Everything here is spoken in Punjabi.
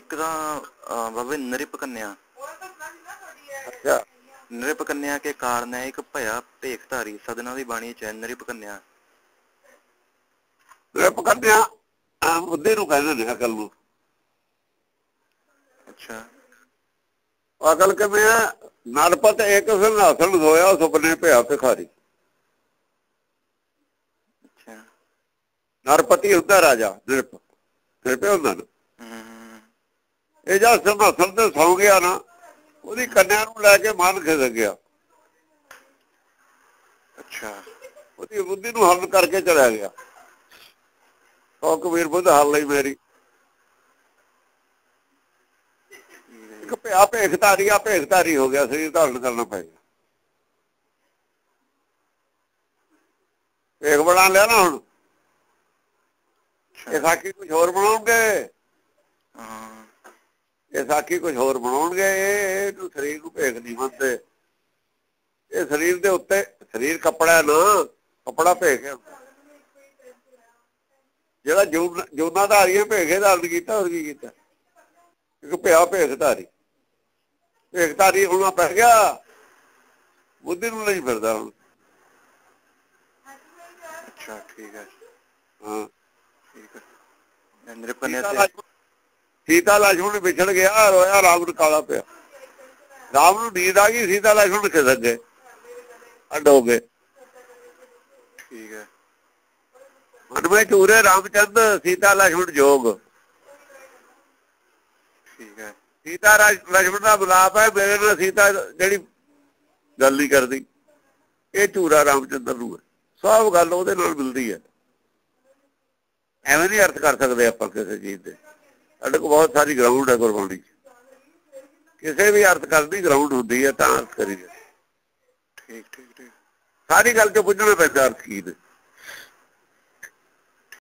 ਇੱਕ ਤਾਂ ਬਾਬੇ ਨਰਿਪ ਕੰਨਿਆ। ਅੱਛਾ। ਨਰਿਪ ਕੰਨਿਆ ਕੇ ਕਾਰਨ ਹੈ ਇੱਕ ਭਇਆ ਭੇਖ ਧਾਰੀ ਸਦਨਾ ਦੀ ਬਾਣੀ ਚ ਹੈ ਨਰਿਪ ਕੰਨਿਆ। ਰਿਪ ਕੰਨਿਆ ਆਮ ਬੁੱਧੀ ਨੂੰ ਕਹਿੰਦੇ ਨੇ ਅਕਲ ਨੂੰ। ਅੱਛਾ। ਅਕਲ ਕਿਵੇਂ ਆ ਨਰਪਤ ਇੱਕ ਸਿੰਘਾਸਣ ਹੋਇਆ ਸੁਪਨੇ ਭਿਆ ਭਿਖਾਰੀ। ਅੱਛਾ। ਨਰਪਤੀ ਹੁੰਦਾ ਰਾਜਾ ਨਿਰਪ। ਨਿਰਪੇ ਹੁੰਦਾ ਨਾ ਇਹ ਜਦ ਸਿੰਘਾਸਣ ਤੇ ਸੌ ਗਿਆ ਨਾ ਉਹਦੀ ਕੰਨਿਆ ਨੂੰ ਲੈ ਕੇ ਮਨ ਖਿਸ ਗਿਆ। ਅੱਛਾ ਉਹਦੀ ਬੁੱਧੀ ਨੂੰ ਹਰਨ ਕਰਕੇ ਚਲਾ ਗਿਆ। ਉਹ ਕਬੀਰ ਬੁੱਧ ਹਾਲ ਲਈ ਮੇਰੀ। ਇੱਕ ਭਿਆ ਭੇਖਧਾਰੀ ਆ ਭੇਖਧਾਰੀ ਹੋ ਗਿਆ ਸਰੀਰ ਧਾਰਨ ਕਰਨਾ ਪੈ ਗਿਆ। ਭੇਖ ਬਣਾ ਲਿਆ ਨਾ ਹੁਣ। ਇਹ ਸਾਖੀ ਕੁਝ ਹੋਰ ਬਣਾਉਣਗੇ ਹਾਂ। ਇਹ ਸਾਖੀ ਕੁਝ ਹੋਰ ਬਣਾਉਣਗੇ ਇਹ ਇਹਨੂੰ ਸਰੀਰ ਨੂੰ ਭੇਖ ਨਹੀਂ ਮੰਨਦੇ। ਇਹ ਸਰੀਰ ਦੇ ਉੱਤੇ ਸਰੀਰ ਕੱਪੜਾ ਨਾ ਕੱਪੜਾ ਭੇਖ ਜਿਹੜਾ ਜੋਨਾ ਧਾਰੀਏ ਭੇਖੇ ਧਾਰਨ ਕੀਤਾ ਹੋਰ ਕੀ ਕੀਤਾ? ਇੱਕ ਭਿਆ ਭੇਖ ਧਾਰੀ ਭੇਖ ਧਾਰੀ ਹੁਣ ਪੈ ਗਿਆ। ਬੁੱਧੀ ਨੂੰ ਨਹੀਂ ਫਿਰਦਾ ਹੁਣ। ਅੱਛਾ ਠੀਕ ਹੈ। ਹਾਂ। ਠੀਕ ਹੈ। ਨਿਰਪਨਿਆ ਤੇ ਸੀਤਾ ਲక్ష్మణ ਵਿਛੜ ਗਿਆ ਰੋਇਆ ਰਾਮ ਨੂੰ ਕਾਲਾ ਪਿਆ। ਰਾਮ ਨੂੰ ਨੀਂਦ ਆ ਗਈ ਸੀਤਾ ਲక్ష్మణ ਖਿਸਕ ਗਏ। ਅੱਡ ਹੋ ਗਏ। ਠੀਕ ਹੈ। ਮਨ ਵਿੱਚ ਉਰੇ ਰਾਮਚੰਦ ਸੀਤਾ ਲక్ష్మణ ਜੋਗ। ਠੀਕ ਹੈ। ਸੀਤਾ ਲక్ష్మణ ਦਾ ਬੁਲਾਪ ਹੈ ਮੇਰੇ ਨਾਲ ਸੀਤਾ ਜਿਹੜੀ ਗੱਲ ਨਹੀਂ ਕਰਦੀ। ਇਹ ਚੂਰਾ ਰਾਮ ਰਾਮਚੰਦਰ ਨੂੰ ਹੈ। ਸਭ ਗੱਲ ਉਹਦੇ ਨਾਲ ਮਿਲਦੀ ਹੈ। ਐਵੇਂ ਨਹੀਂ ਅਰਥ ਕਰ ਸਕਦੇ ਆਪਾਂ ਕਿਸੇ ਚੀਜ਼ ਦੇ। ਸਾਡੇ ਕੋਲ ਬਹੁਤ ਸਾਰੀ ਗਰਾਊਂਡ ਹੈ ਗੁਰਬਾਣੀ। ਕਿਸੇ ਵੀ ਅਰਥ ਕਰਦੀ ਗਰਾਊਂਡ ਹੁੰਦੀ ਹੈ ਤਾਂ ਅਰਥ ਕਰੀਏ। ਠੀਕ ਠੀਕ ਠੀਕ। ਸਾਰੀ ਗੱਲ 'ਚ ਪੁੱਛਣਾ ਪੈਂਦਾ ਅਰਥ ਕੀ ਨੇ।